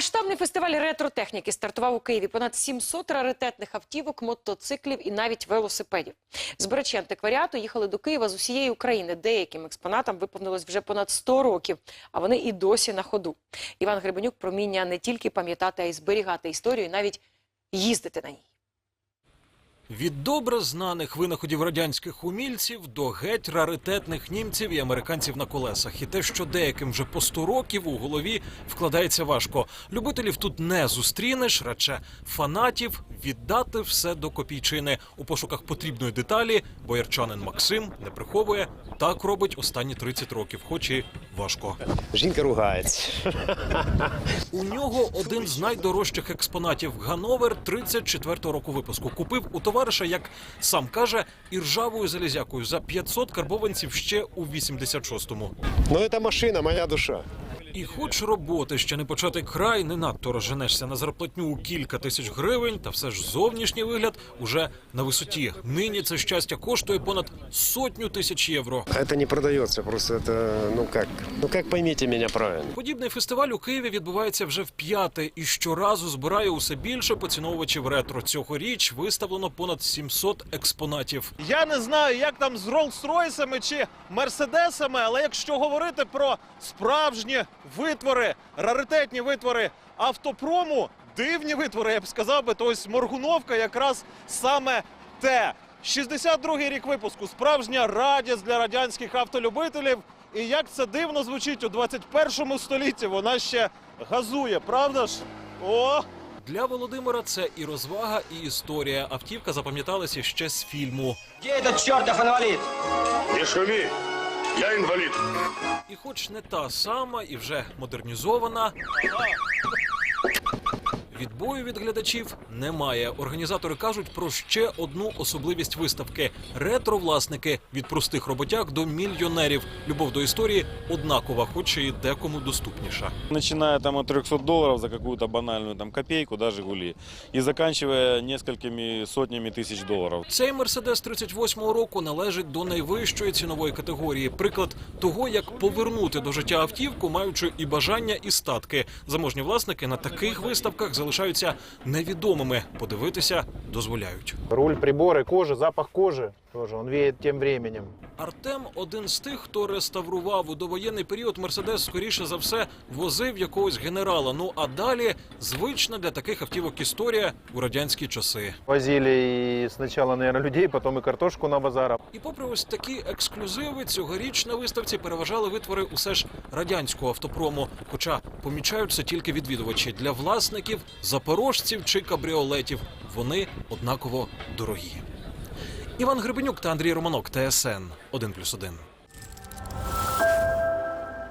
Масштабний фестиваль ретротехніки стартував у Києві. Понад 700 раритетних автівок, мотоциклів і навіть велосипедів. Збирачі антикваріату їхали до Києва з усієї України. Деяким експонатам виповнилось вже понад 100 років, а вони і досі на ходу. Іван Гребенюк проміння не тільки пам'ятати, а й зберігати історію, і навіть їздити на ній. Від добре знаних винаходів радянських умільців до геть раритетних німців і американців на колесах. І те, що деяким вже по 100 років у голові вкладається важко. Любителів тут не зустрінеш, радше фанатів віддати все до копійчини. У пошуках потрібної деталі боярчанин Максим не приховує. Так робить останні 30 років, хоч і важко. Жінка ругається. У нього один з найдорожчих експонатів Гановер 34-го року випуску. Купив у товариша, як сам каже, і ржавою залізякою за 500 карбованців ще у 86-му. Ну, це машина, моя душа. І хоч роботи ще не почати край, не надто розженешся на зарплатню у кілька тисяч гривень, та все ж зовнішній вигляд уже на висоті. Нині це щастя коштує понад сотню тисяч євро. Это не продается, просто это, ну как, ну как поймите меня правильно. Подібний фестиваль у Києві відбувається вже в п'яте і щоразу збирає усе більше поціновувачів ретро. Цьогоріч виставлено понад 700 експонатів. Я не знаю, як там з Роллс-Ройсами чи Мерседесами, але якщо говорити про справжні витвори, раритетні витвори автопрому, дивні витвори, я б сказав би, то ось Моргуновка якраз саме те. 62-й рік випуску, справжня радість для радянських автолюбителів. І як це дивно звучить у 21 столітті, вона ще газує, правда ж? О! Для Володимира це і розвага, і історія. Автівка запам'яталася ще з фільму. Где этот чертов инвалид? Не я інвалід. І хоч не та сама, і вже модернізована. Відбою від глядачів немає. Організатори кажуть про ще одну особливість виставки: ретро-власники від простих роботяг до мільйонерів. Любов до історії однакова, хоч і декому доступніша. Начиная там от 300 долларов за какую-то банальную там копейку, да, Жигули, и заканчивая несколькими сотнями тысяч долларов. Цей мерседес 38-го року належить до найвищої цінової категорії. Приклад того, як повернути до життя автівку, маючи і бажання, і статки. Заможні власники на таких виставках залишаються невідомими. Подивитися дозволяють. Руль, прибори, кожа, запах кожи тоже, он веет тем временем. Артем один з тих, хто реставрував у довоєнний період Мерседес, скоріше за все, возив якогось генерала. Ну а далі звична для таких автівок історія у радянські часи. Возили и сначала, наверное, людей, потом и картошку на базар. І попри ось такі ексклюзиви, цьогоріч на виставці переважали витвори усе ж радянського автопрому. Хоча помічаються тільки відвідувачі для власників, запорожців чи кабріолетів. Вони однаково дорогі. Іван Гребенюк та Андрій Романок, ТСН 1+,1.